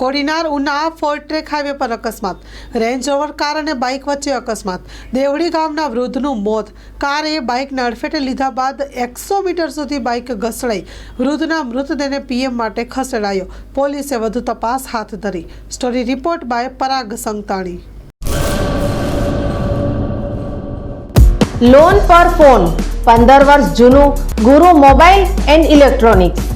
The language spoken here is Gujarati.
કોડીનાર ઉના ફોર્ટ્રેક હાઈવે પર અકસ્માત. રેન્જ રોવર કાર અને બાઇક વચ્ચે અકસ્માત. દેવડી ગામના વૃદ્ધનું મોત. કારે બાઇકને અડફેટે લીધા બાદ એકસો મીટર સુધી બાઇક ઘસડાઈ. વૃદ્ધના મૃતદેહને પીએમ માટે ખસેડાયો. પોલીસે વધુ તપાસ હાથ ધરી. Story report by Parag Santani. Loan પર ફોન પંદર વર્ષ જૂનું ગુરુ મોબાઈલ એન્ડ ઇલેક્ટ્રોનિક્સ.